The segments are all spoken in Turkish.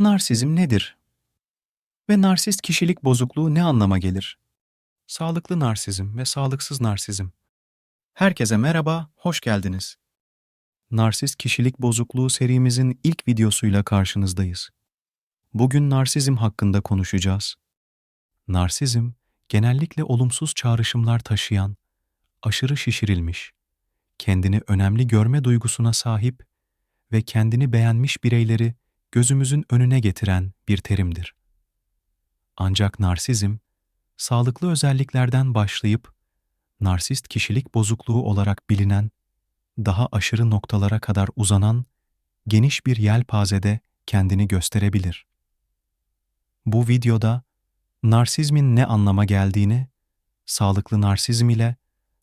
Narsizm nedir? Ve narsist kişilik bozukluğu ne anlama gelir? Sağlıklı narsizm ve sağlıksız narsizm. Herkese merhaba, hoş geldiniz. Narsist kişilik bozukluğu serimizin ilk videosuyla karşınızdayız. Bugün narsizm hakkında konuşacağız. Narsizm, genellikle olumsuz çağrışımlar taşıyan, aşırı şişirilmiş, kendini önemli görme duygusuna sahip ve kendini beğenmiş bireyleri gözümüzün önüne getiren bir terimdir. Ancak narsizm, sağlıklı özelliklerden başlayıp narsist kişilik bozukluğu olarak bilinen, daha aşırı noktalara kadar uzanan geniş bir yelpazede kendini gösterebilir. Bu videoda narsizmin ne anlama geldiğini, sağlıklı narsizm ile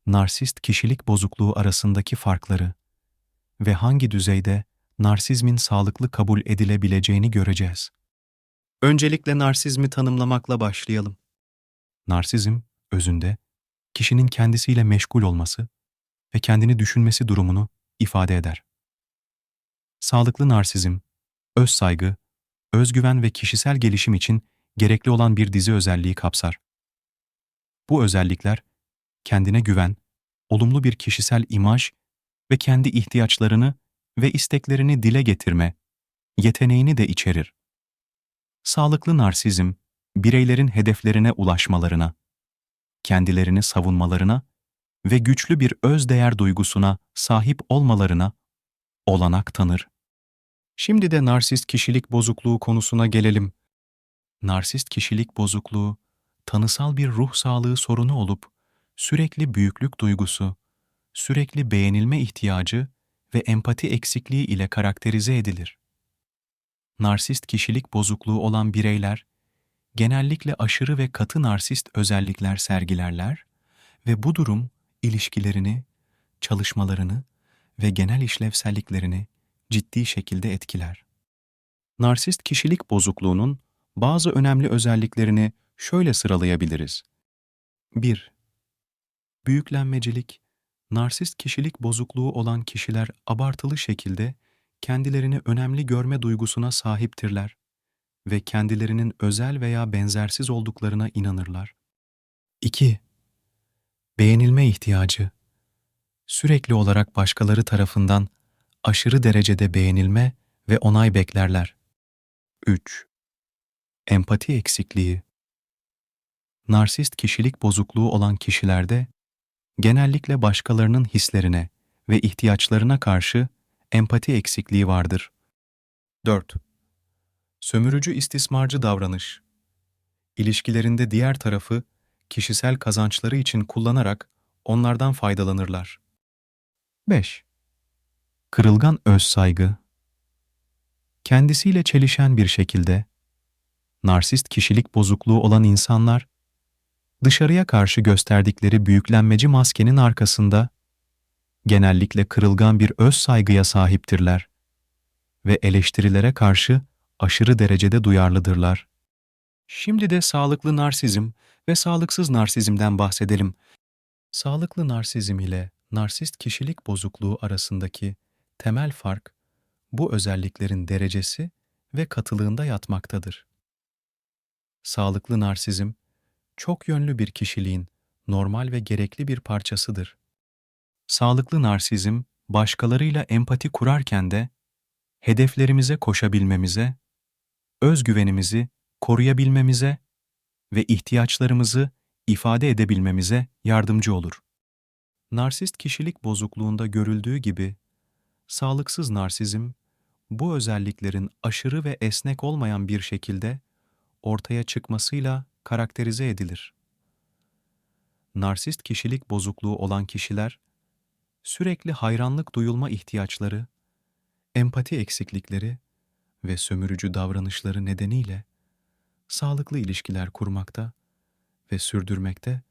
narsist kişilik bozukluğu arasındaki farkları ve hangi düzeyde narsizmin sağlıklı kabul edilebileceğini göreceğiz. Öncelikle narsizmi tanımlamakla başlayalım. Narsizm, özünde, kişinin kendisiyle meşgul olması ve kendini düşünmesi durumunu ifade eder. Sağlıklı narsizm, öz saygı, özgüven ve kişisel gelişim için gerekli olan bir dizi özelliği kapsar. Bu özellikler, kendine güven, olumlu bir kişisel imaj ve kendi ihtiyaçlarını ve isteklerini dile getirme yeteneğini de içerir. Sağlıklı narsizm, bireylerin hedeflerine ulaşmalarına, kendilerini savunmalarına ve güçlü bir özdeğer duygusuna sahip olmalarına olanak tanır. Şimdi de narsist kişilik bozukluğu konusuna gelelim. Narsist kişilik bozukluğu, tanısal bir ruh sağlığı sorunu olup, sürekli büyüklük duygusu, sürekli beğenilme ihtiyacı ve empati eksikliği ile karakterize edilir. Narsist kişilik bozukluğu olan bireyler, genellikle aşırı ve katı narsist özellikler sergilerler ve bu durum ilişkilerini, çalışmalarını ve genel işlevselliklerini ciddi şekilde etkiler. Narsist kişilik bozukluğunun bazı önemli özelliklerini şöyle sıralayabiliriz. 1. Büyüklenmecilik, narsist kişilik bozukluğu olan kişiler abartılı şekilde kendilerini önemli görme duygusuna sahiptirler ve kendilerinin özel veya benzersiz olduklarına inanırlar. 2. Beğenilme ihtiyacı Sürekli olarak başkaları tarafından aşırı derecede beğenilme ve onay beklerler. 3. Empati eksikliği Narsist kişilik bozukluğu olan kişilerde genellikle başkalarının hislerine ve ihtiyaçlarına karşı empati eksikliği vardır. 4. Sömürücü istismarcı davranış. İlişkilerinde diğer tarafı kişisel kazançları için kullanarak onlardan faydalanırlar. 5. Kırılgan öz saygı. Kendisiyle çelişen bir şekilde narsist kişilik bozukluğu olan insanlar dışarıya karşı gösterdikleri büyüklenmeci maskenin arkasında genellikle kırılgan bir öz saygıya sahiptirler ve eleştirilere karşı aşırı derecede duyarlıdırlar. Şimdi de sağlıklı narsizm ve sağlıksız narsizmden bahsedelim. Sağlıklı narsizm ile narsist kişilik bozukluğu arasındaki temel fark bu özelliklerin derecesi ve katılığında yatmaktadır. Sağlıklı narsizm, çok yönlü bir kişiliğin normal ve gerekli bir parçasıdır. Sağlıklı narsizm, başkalarıyla empati kurarken de hedeflerimize koşabilmemize, özgüvenimizi koruyabilmemize ve ihtiyaçlarımızı ifade edebilmemize yardımcı olur. Narsist kişilik bozukluğunda görüldüğü gibi, sağlıksız narsizm, bu özelliklerin aşırı ve esnek olmayan bir şekilde ortaya çıkmasıyla karakterize edilir. Narsist kişilik bozukluğu olan kişiler, sürekli hayranlık duyulma ihtiyaçları, empati eksiklikleri ve sömürücü davranışları nedeniyle sağlıklı ilişkiler kurmakta ve sürdürmekte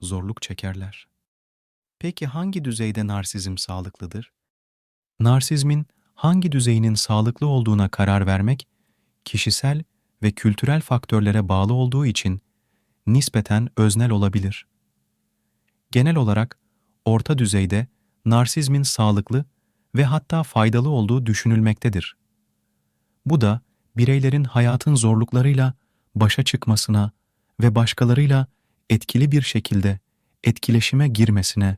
zorluk çekerler. Peki hangi düzeyde narsizm sağlıklıdır? Narsizmin hangi düzeyinin sağlıklı olduğuna karar vermek, kişisel ve kültürel faktörlere bağlı olduğu için nispeten öznel olabilir. Genel olarak orta düzeyde narsizmin sağlıklı ve hatta faydalı olduğu düşünülmektedir. Bu da bireylerin hayatın zorluklarıyla başa çıkmasına ve başkalarıyla etkili bir şekilde etkileşime girmesine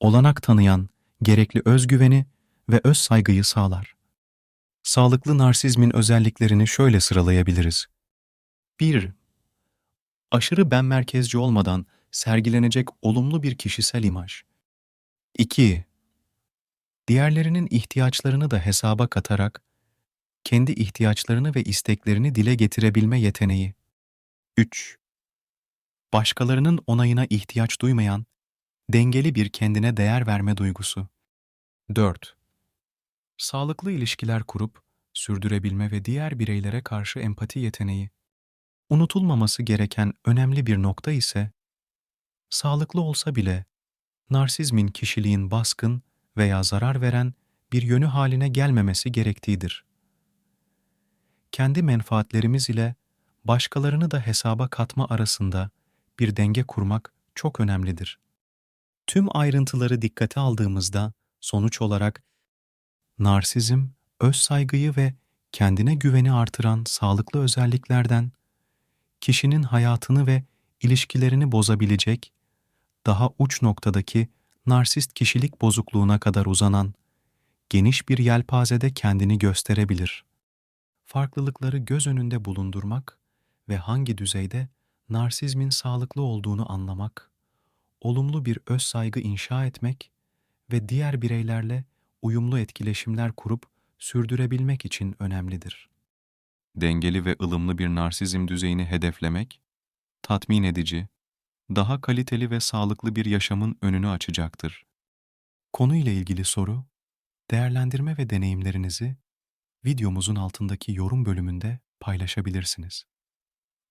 olanak tanıyan gerekli özgüveni ve öz saygıyı sağlar. Sağlıklı narsizmin özelliklerini şöyle sıralayabiliriz. 1. Aşırı ben merkezci olmadan sergilenecek olumlu bir kişisel imaj. 2. Diğerlerinin ihtiyaçlarını da hesaba katarak kendi ihtiyaçlarını ve isteklerini dile getirebilme yeteneği. 3. Başkalarının onayına ihtiyaç duymayan, dengeli bir kendine değer verme duygusu. 4. Sağlıklı ilişkiler kurup, sürdürebilme ve diğer bireylere karşı empati yeteneği. Unutulmaması gereken önemli bir nokta ise, sağlıklı olsa bile narsizmin kişiliğin baskın veya zarar veren bir yönü haline gelmemesi gerektiğidir. Kendi menfaatlerimiz ile başkalarını da hesaba katma arasında bir denge kurmak çok önemlidir. Tüm ayrıntıları dikkate aldığımızda sonuç olarak narsizm, öz saygıyı ve kendine güveni artıran sağlıklı özelliklerden kişinin hayatını ve ilişkilerini bozabilecek daha uç noktadaki narsist kişilik bozukluğuna kadar uzanan geniş bir yelpazede kendini gösterebilir. Farklılıkları göz önünde bulundurmak ve hangi düzeyde narsizmin sağlıklı olduğunu anlamak, olumlu bir öz saygı inşa etmek ve diğer bireylerle uyumlu etkileşimler kurup sürdürebilmek için önemlidir. Dengeli ve ılımlı bir narsizm düzeyini hedeflemek, tatmin edici, daha kaliteli ve sağlıklı bir yaşamın önünü açacaktır. Konuyla ilgili soru, değerlendirme ve deneyimlerinizi videomuzun altındaki yorum bölümünde paylaşabilirsiniz.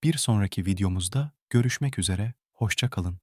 Bir sonraki videomuzda görüşmek üzere, hoşça kalın.